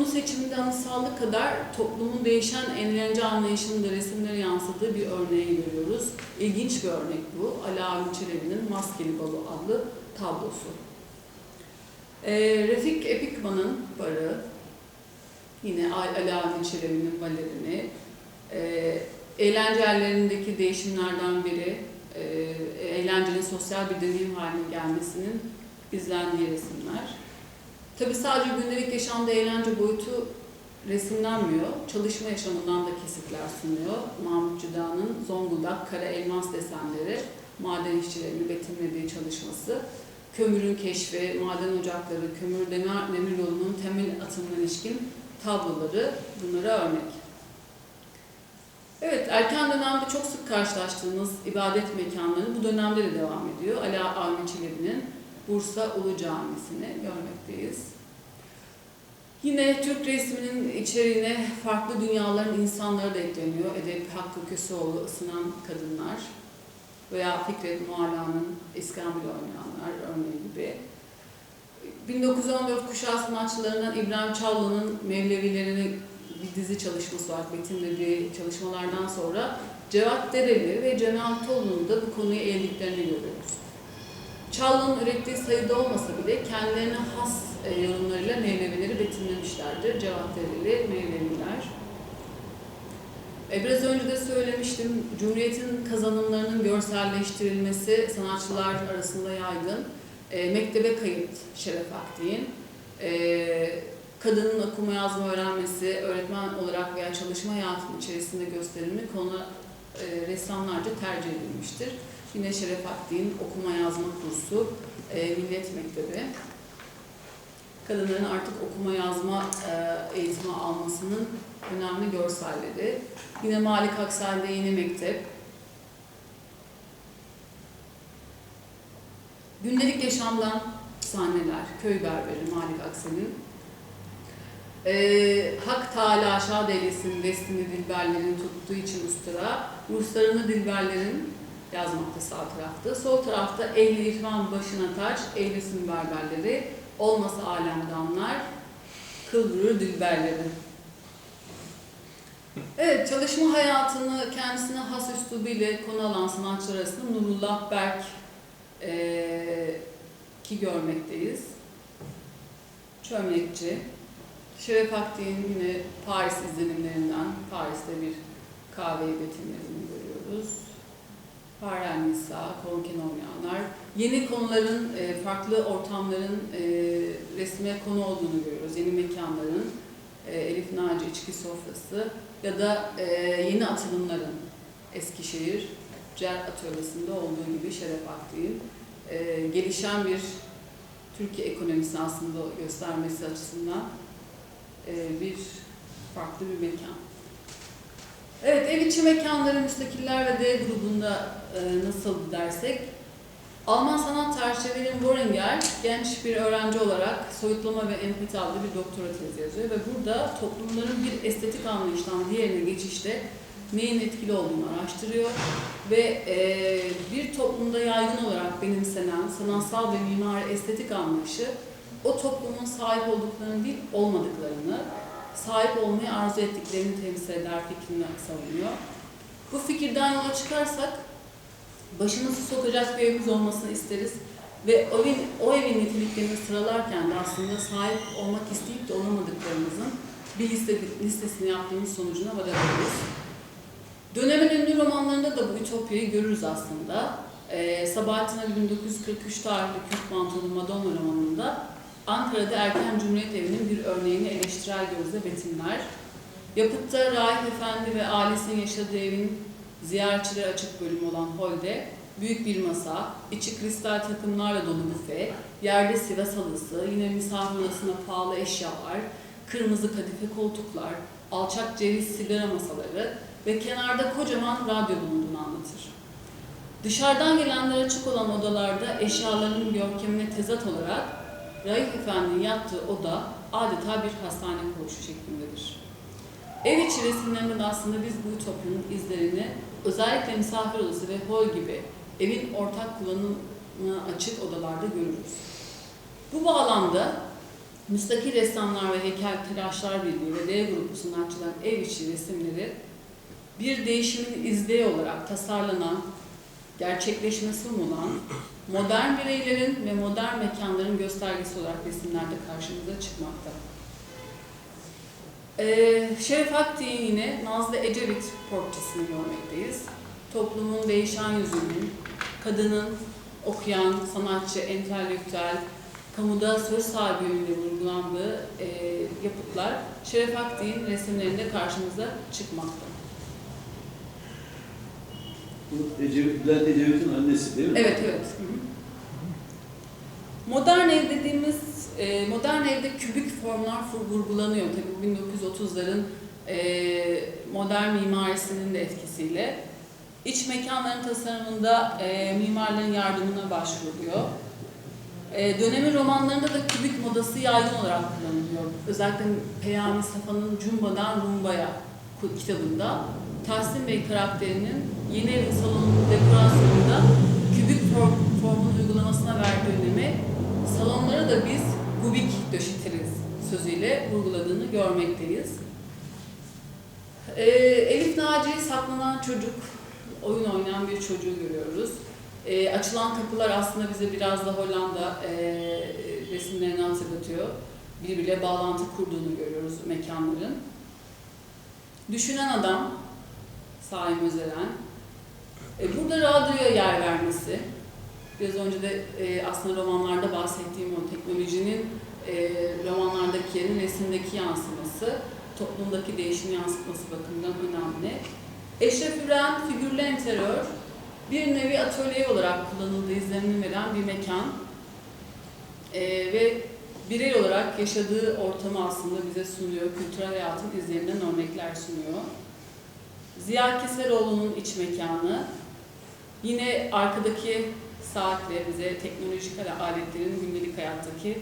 konu seçiminde anısallık kadar toplumun değişen eğlence anlayışının da resimlere yansıdığı bir örneği görüyoruz. İlginç bir örnek bu. Ala Avni Çelebi'nin Maskeli Balo adlı tablosu. Ee, Refik Epikman'ın barı, yine Ala Avni Çelebi'nin balerini, e, eğlence değişimlerden biri, e, eğlencenin sosyal bir deneyim haline gelmesinin izlendiği resimler. Tabi sadece gündelik yaşamda eğlence boyutu resimlenmiyor. Çalışma yaşamından da kesitler sunuyor. Mahmut Cüda'nın Zonguldak Kara Elmas desenleri, maden işçilerini betimlediği çalışması, kömürün keşfi, maden ocakları, kömür demir, demir yolunun temel atımına ilişkin tabloları bunlara örnek. Evet, erken dönemde çok sık karşılaştığımız ibadet mekanları bu dönemde de devam ediyor. Ali Avni Çelebi'nin Bursa Ulu Camisi'ni görmekteyiz. Yine Türk resminin içeriğine farklı dünyaların insanları da ekleniyor. Edep Hakkı Köseoğlu, Isınan Kadınlar veya Fikret Mualla'nın İskambil oynayanlar örneği gibi. 1914 kuşağı sanatçılarından İbrahim Çallı'nın Mevlevilerini bir dizi çalışması var. Betimlediği çalışmalardan sonra Cevat Dereli ve Cemal Tolu'nun da bu konuyu eğildiklerini görüyoruz. Çallı'nın ürettiği sayıda olmasa bile kendilerine has e, yorumlarıyla Mevlevileri betimlemişlerdir. Cevat Dereli, Mevleviler. E, biraz önce de söylemiştim, Cumhuriyet'in kazanımlarının görselleştirilmesi sanatçılar arasında yaygın. E, mektebe kayıt Şeref Akdin, e, kadının okuma yazma öğrenmesi, öğretmen olarak veya çalışma hayatının içerisinde gösterilme konu e, ressamlarca tercih edilmiştir. Yine Şeref Akdin okuma yazma kursu, e, Millet Mektebi. Kadınların artık okuma yazma e, eğitimi almasının önemli görselleri. Yine Malik Aksel'de Yeni Mektep. Gündelik yaşamdan sahneler, köy berberi Malik Aksel'in. E, Hak Teala Şah Devlesi'nin destini dilberlerin tuttuğu için ustura, Ruslarını dilberlerin yazmakta sağ tarafta. Sol tarafta ehli irfan başına taç, ehlisin berberleri, olmasa alemdanlar, kıldırır dilberleri. Evet, çalışma hayatını kendisine has üslubuyla konu alan sanatçılar arasında Nurullah Berk e, ki görmekteyiz. Çömlekçi. Şeref Akdin'in yine Paris izlenimlerinden, Paris'te bir kahveyi betimlediğini görüyoruz. Faren Nisa, Konken oynayanlar. Yeni konuların, e, farklı ortamların e, resme konu olduğunu görüyoruz. Yeni mekanların, e, Elif Naci İçki Sofrası ya da yeni atılımların Eskişehir Cer Atölyesi'nde olduğu gibi Şeref Akdin. E, gelişen bir Türkiye ekonomisini aslında göstermesi açısından bir farklı bir mekan. Evet, ev içi mekanları müstakiller ve D grubunda e, nasıl dersek, Alman sanat tarihçi Wilhelm Wöringer genç bir öğrenci olarak soyutlama ve empati adlı bir doktora tezi yazıyor ve burada toplumların bir estetik anlayıştan diğerine geçişte neyin etkili olduğunu araştırıyor ve e, bir toplumda yaygın olarak benimsenen sanatsal ve mimari estetik anlayışı o toplumun sahip olduklarını değil olmadıklarını, sahip olmayı arzu ettiklerini temsil eder fikrini savunuyor. Bu fikirden yola çıkarsak başımızı sokacak bir evimiz olmasını isteriz ve o evin, o evin niteliklerini sıralarken de aslında sahip olmak isteyip de olamadıklarımızın bir liste, listesini yaptığımız sonucuna varabiliriz. Dönemin ünlü romanlarında da bu ütopyayı görürüz aslında. Ee, Sabahattin Ali 1943 tarihli Kürt Mantolu Madonna romanında Ankara'da erken Cumhuriyet Evi'nin bir örneğini eleştirel gözle betimler. Yapıtta Raif Efendi ve ailesinin yaşadığı evin ziyaretçilere açık bölümü olan holde büyük bir masa, içi kristal takımlarla dolu büfe, yerde Sivas halısı, yine misafir odasına pahalı eşyalar, kırmızı kadife koltuklar, alçak ceviz sigara masaları ve kenarda kocaman radyo bulunduğunu anlatır. Dışarıdan gelenler açık olan odalarda eşyaların görkemine tezat olarak Raif Efendi'nin yattığı oda adeta bir hastane koğuşu şeklindedir. Ev içi resimlerinde de aslında biz bu ütopyanın izlerini özellikle misafir odası ve hol gibi evin ortak kullanımına açık odalarda görürüz. Bu bağlamda Müstakil Ressamlar ve Heykeltıraşlar Birliği ve D grubu sanatçıların ev içi resimleri bir değişimin izleyi olarak tasarlanan, gerçekleşmesi umulan, modern bireylerin ve modern mekanların göstergesi olarak resimlerde karşımıza çıkmakta. Ee, Akdi'nin yine Nazlı Ecevit portresini görmekteyiz. Toplumun değişen yüzünün, kadının okuyan, sanatçı, entelektüel, kamuda söz sahibi yönünde vurgulandığı e, yapıtlar Şeref Akdi'nin resimlerinde karşımıza çıkmakta. Bu Ecevit, Bülent Ecevit'in annesi değil mi? Evet, evet. Hı hı. Modern ev dediğimiz, e, modern evde kübik formlar vur- vurgulanıyor tabii 1930'ların e, modern mimarisinin de etkisiyle. İç mekanların tasarımında e, mimarların yardımına başvuruluyor. E, dönemin romanlarında da kübik modası yaygın olarak kullanılıyor. Özellikle Peyami Safa'nın Cumba'dan Rumba'ya kitabında Tahsin Bey karakterinin yeni evin salonunun dekorasyonunda kübik form, formun uygulamasına verdiği önemi salonlara da biz gubik döşetiriz sözüyle vurguladığını görmekteyiz. Ee, Elif Naci saklanan çocuk, oyun oynayan bir çocuğu görüyoruz. Ee, açılan kapılar aslında bize biraz da Hollanda e, resimlerini hatırlatıyor. Birbiriyle bağlantı kurduğunu görüyoruz mekanların. Düşünen adam, Saim Özeren. E, burada radyoya yer vermesi, biraz önce de e, aslında romanlarda bahsettiğim o teknolojinin e, romanlardaki yerin resimdeki yansıması, toplumdaki değişim yansıtması bakımından önemli. Eşref Üren figürlü interiör, bir nevi atölye olarak kullanıldığı izlenimi veren bir mekan. E, ve birey olarak yaşadığı ortamı aslında bize sunuyor, kültürel hayatın izlerinden örnekler sunuyor. Ziya Keseroğlu'nun iç mekanı, yine arkadaki saatle bize teknolojik aletlerin gündelik hayattaki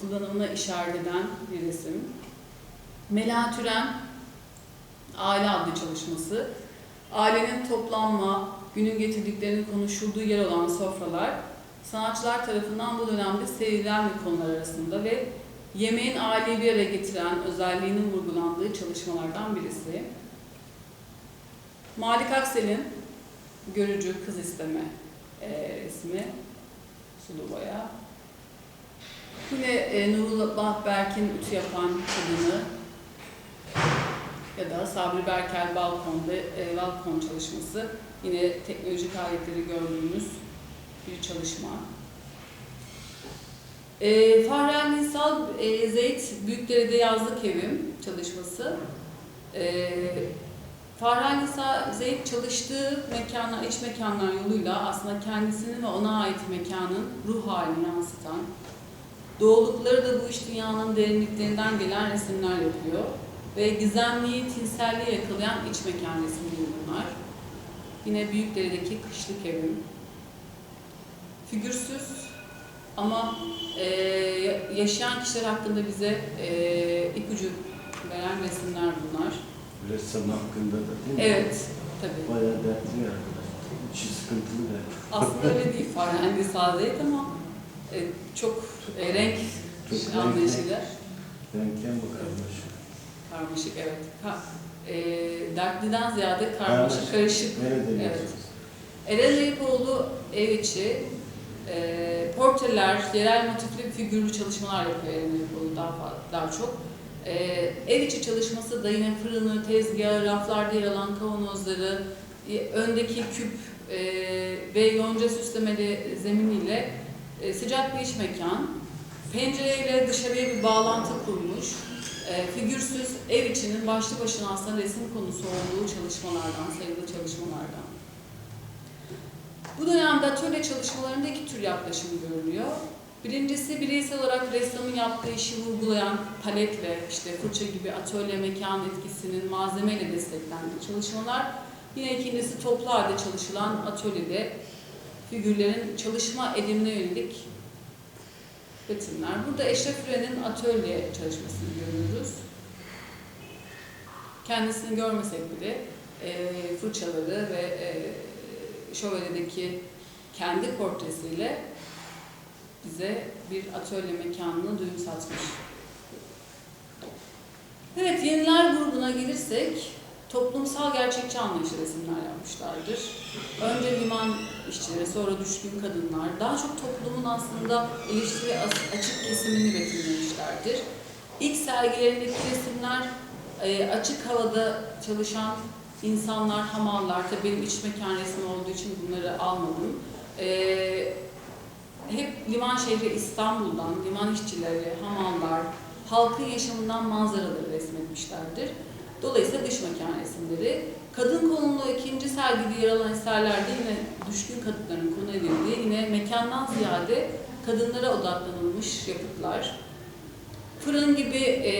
kullanımına işaret eden bir resim. Üren, Aile adlı çalışması. Ailenin toplanma, günün getirdiklerinin konuşulduğu yer olan sofralar, sanatçılar tarafından bu dönemde sevilen bir konular arasında ve yemeğin aileyi bir araya getiren özelliğinin vurgulandığı çalışmalardan birisi. Malik Aksel'in Görücü Kız İsteme e, resmi sulu boya. Yine e, Nurullah Berk'in ütü yapan kadını ya da Sabri Berkel balkonda e, balkon çalışması yine teknolojik aletleri gördüğümüz bir çalışma. E, Fahri Nisal e, Zeyt Büyükdere'de Yazlık Evim çalışması. E, Farhan Nisa Zeyd çalıştığı mekanlar, iç mekanlar yoluyla aslında kendisini ve ona ait mekanın ruh halini yansıtan, doğdukları da bu iç dünyanın derinliklerinden gelen resimler yapıyor. Ve gizemliği, tinselliği yakalayan iç mekan resimleri bunlar. Yine Büyükdere'deki kışlık evim. Figürsüz ama e, yaşayan kişiler hakkında bize e, ipucu veren resimler bunlar. Ressam hakkında da değil mi? Evet, tabii. Bayağı dertli yani. İçi sıkıntılı da. Aslında öyle değil Farhan Sadeyt ama e, çok e, renk Çok renkli. anlayışıyla Renken bu kardeş. karmaşık, evet. Ka e, dertliden ziyade karmaşık, karışık. Nerede Evet. Eren Eyüpoğlu ev içi, e, portreler, yerel motifli figürlü çalışmalar yapıyor Eren Eyüpoğlu daha, daha çok. E, ev içi çalışması da yine fırını, tezgahı, raflarda yer alan kavanozları, e, öndeki küp e, ve yonca süslemeli zeminiyle e, sıcak bir iç mekan. Pencereyle dışarıya bir bağlantı kurmuş. E, figürsüz ev içinin başlı başına aslında resim konusu olduğu çalışmalardan, sayılı çalışmalardan. Bu dönemde atölye çalışmalarında iki tür yaklaşım görülüyor. Birincisi bireysel olarak ressamın yaptığı işi vurgulayan paletle, işte fırça gibi atölye mekan etkisinin malzemeyle desteklendiği çalışmalar. Yine ikincisi toplu halde çalışılan atölyede figürlerin çalışma edimine yönelik betimler. Burada Eşref Üren'in atölye çalışmasını görüyoruz. Kendisini görmesek bile e, fırçaları ve e, şövalyedeki kendi portresiyle bize bir atölye mekanını duyum satmış. Evet, Yeniler grubuna gelirsek toplumsal gerçekçi anlayışlı resimler yapmışlardır. Önce liman işçileri, sonra düşkün kadınlar, daha çok toplumun aslında eleştiri açık kesimini betimlemişlerdir. İlk sergilerindeki resimler e, açık havada çalışan insanlar, hamallar, tabii benim iç mekan resmi olduğu için bunları almadım. Hep liman şehri İstanbul'dan, liman işçileri, hamallar, halkın yaşamından manzaraları resmetmişlerdir. Dolayısıyla dış mekan resimleri. Kadın konumlu ikinci sergide yer alan eserlerde yine düşkün kadınların konu edildiği, yine mekandan ziyade kadınlara odaklanılmış yapıtlar. Fırın gibi e,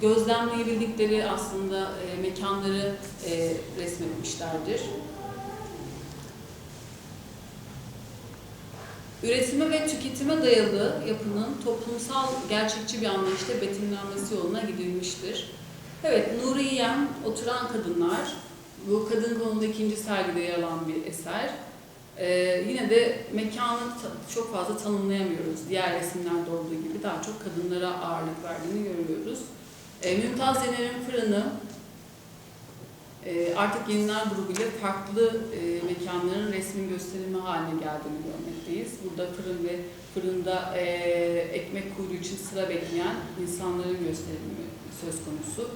gözlemleyebildikleri aslında e, mekanları e, resmetmişlerdir. Üretime ve tüketime dayalı yapının toplumsal gerçekçi bir anlayışla betimlenmesi yoluna gidilmiştir. Evet, Nuri Yem, Oturan Kadınlar, bu kadın konulu ikinci sergide yer alan bir eser. Ee, yine de mekanı çok fazla tanımlayamıyoruz. Diğer resimlerde olduğu gibi daha çok kadınlara ağırlık verdiğini görüyoruz. Ee, Mümtaz Yener'in Fırını, e, artık Yeniler grubuyla farklı e, mekanların resmin gösterimi haline geldiğini görmekteyiz. Burada fırın ve fırında e, ekmek kuyruğu için sıra bekleyen insanların gösterimi söz konusu.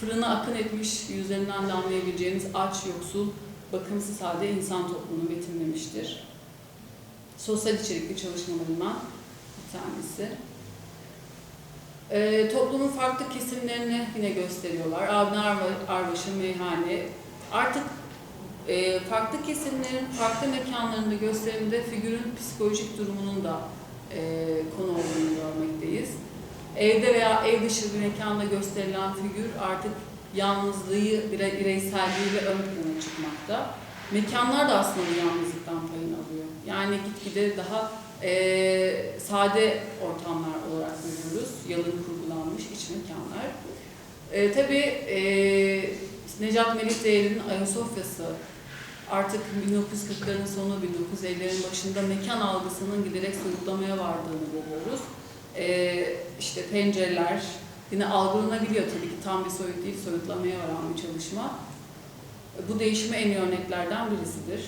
Fırına akın etmiş, yüzlerinden de anlayabileceğiniz aç, yoksul, bakımsız halde insan toplumunu betimlemiştir. Sosyal içerikli çalışmalarından bir tanesi. Ee, toplumun farklı kesimlerini yine gösteriyorlar. Avni Arba- Arbaş'ın meyhane. Artık e, farklı kesimlerin farklı mekanlarında gösterimde figürün psikolojik durumunun da e, konu olduğunu görmekteyiz. Evde veya ev dışı bir mekanda gösterilen figür artık yalnızlığı, bire- bireyselliğiyle ön plana çıkmakta. Mekanlar da aslında yalnızlıktan payını alıyor. Yani gitgide daha e, sade ortamlar olarak görüyoruz. Yalın kurgulanmış iç mekanlar. E, tabii e, Necat Melih Değer'in Ayasofya'sı artık 1940'ların sonu 1950'lerin başında mekan algısının giderek soyutlamaya vardığını görüyoruz. E, işte pencereler yine algılanabiliyor tabii ki tam bir soyut değil soyutlamaya varan bir çalışma. Bu değişime en iyi örneklerden birisidir.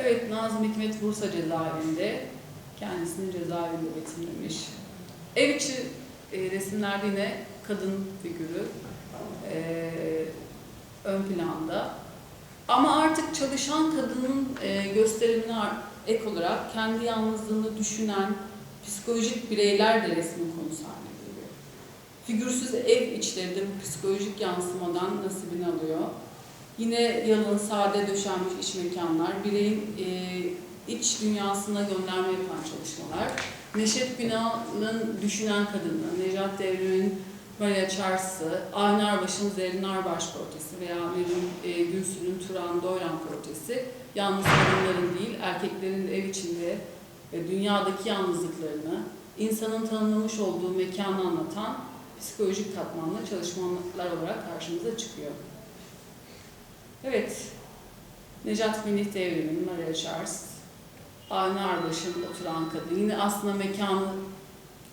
Evet, Nazım Hikmet Bursa cezaevinde kendisini cezaevinde betimlemiş. Ev içi e, resimlerde yine kadın figürü e, ön planda. Ama artık çalışan kadının e, gösterimine ek olarak kendi yalnızlığını düşünen psikolojik bireyler de resmin konusu haline geliyor. Figürsüz ev içleri de bu psikolojik yansımadan nasibini alıyor. Yine yalın, sade döşenmiş iç mekanlar, bireyin e, iç dünyasına gönderme yapan çalışmalar. Neşet Günal'ın Düşünen Kadını, Necat Devrim'in Maria Charles'ı, Avni Arbaş'ın Zerrin Arbaş portresi veya Nevin e, Gülsün'ün Turan Doyran portresi yalnız kadınların değil, erkeklerin de ev içinde ve dünyadaki yalnızlıklarını, insanın tanımlamış olduğu mekanı anlatan psikolojik katmanlı çalışmalar olarak karşımıza çıkıyor. Evet, Necat Melih Devrim'in Maria Charles, Avni Arbaş'ın Oturan Kadın. Yine aslında mekanı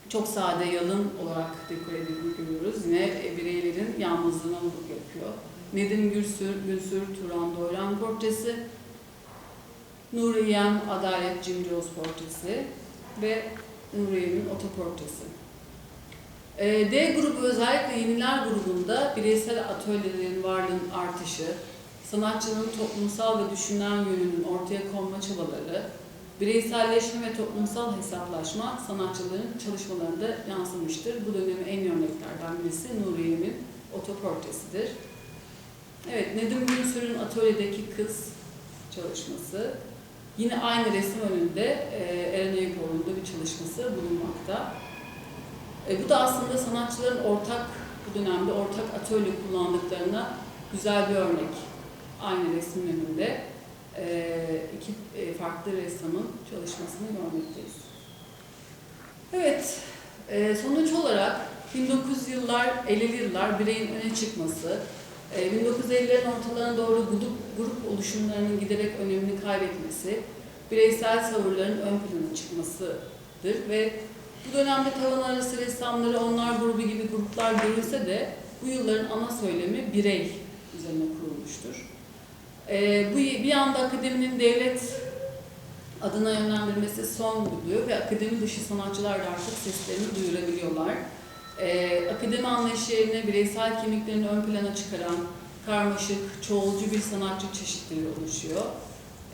çok sade, yalın olarak dekore edildiğini görüyoruz. Yine bireylerin yalnızlığına vurgu yapıyor. Nedim Gürsür, Günsür, Turan Doyran portresi, Nuriyem Adalet Cimcioz portresi ve Nuriye'nin otoportresi. E, D grubu özellikle yeniler grubunda bireysel atölyelerin varlığının artışı, sanatçının toplumsal ve düşünen yönünün ortaya konma çabaları, bireyselleşme ve toplumsal hesaplaşma sanatçıların çalışmalarında yansımıştır. Bu dönemin en iyi örneklerden birisi Nuriye'nin otoportresidir. Evet, Nedim Günsür'ün atölyedeki kız çalışması. Yine aynı resim önünde e, Eren Eyüboğlu'nda bir çalışması bulunmakta. E, bu da aslında sanatçıların ortak, bu dönemde ortak atölye kullandıklarına güzel bir örnek. Aynı resmin önünde e, iki e, farklı ressamın çalışmasını görmekteyiz. Evet, e, sonuç olarak 1900 yıllar, 50'li yıllar bireyin öne çıkması, e, 1950'lerin ortalarına doğru grup, grup oluşumlarının giderek önemini kaybetmesi, bireysel tavırların ön plana çıkmasıdır ve bu dönemde tavan arası ressamları onlar grubu gibi gruplar görülse de bu yılların ana söylemi birey üzerine kurulmuştur. Ee, bu bir anda akademinin devlet adına yönlendirmesi son buluyor ve akademi dışı sanatçılar da artık seslerini duyurabiliyorlar. Ee, akademi anlayışı yerine bireysel kimliklerini ön plana çıkaran karmaşık, çoğulcu bir sanatçı çeşitliliği oluşuyor.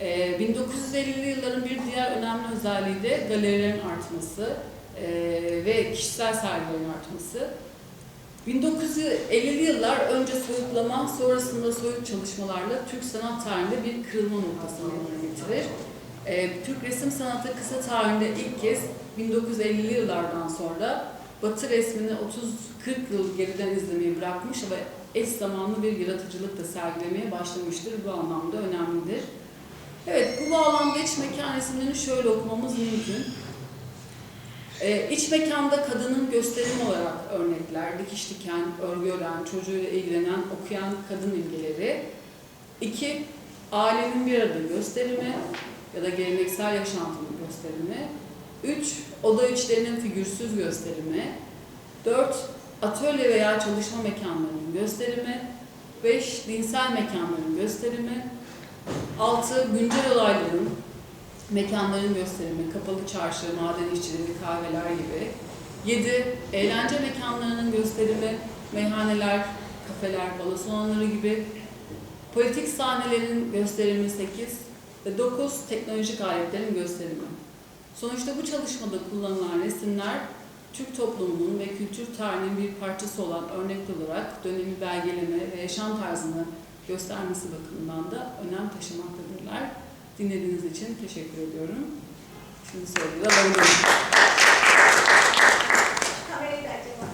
Ee, 1950'li yılların bir diğer önemli özelliği de galerilerin artması ee, ve kişisel sergilerin artması. 1950'li yıllar önce soyutlama, sonrasında soyut çalışmalarla Türk sanat tarihinde bir kırılma noktasına getirir. Ee, Türk resim sanatı kısa tarihinde ilk kez 1950'li yıllardan sonra Batı resmini 30-40 yıl geriden izlemeyi bırakmış ve eş zamanlı bir yaratıcılık da sergilemeye başlamıştır. Bu anlamda önemlidir. Evet, bu bağlamda iç mekan resimlerini şöyle okumamız mümkün. Ee, iç mekanda kadının gösterimi olarak örnekler, dikiş diken, örgü ören, çocuğuyla ilgilenen, okuyan kadın imgeleri. İki, ailenin bir arada gösterimi ya da geleneksel yaşantının gösterimi. Üç, oda içlerinin figürsüz gösterimi. Dört, atölye veya çalışma mekanlarının gösterimi. Beş, dinsel mekanların gösterimi. Altı, güncel olayların, mekanların gösterimi, kapalı çarşı, maden işçileri, kahveler gibi. 7. Eğlence mekanlarının gösterimi, meyhaneler, kafeler, balo salonları gibi. Politik sahnelerin gösterimi 8 ve 9. Teknolojik aletlerin gösterimi. Sonuçta bu çalışmada kullanılan resimler Türk toplumunun ve kültür tarihinin bir parçası olan örnek olarak dönemi belgeleme ve yaşam tarzını göstermesi bakımından da önem taşımaktadırlar. Dinlediğiniz için teşekkür ediyorum. Şimdi soruyu alabilirim. Kamerayı da acaba.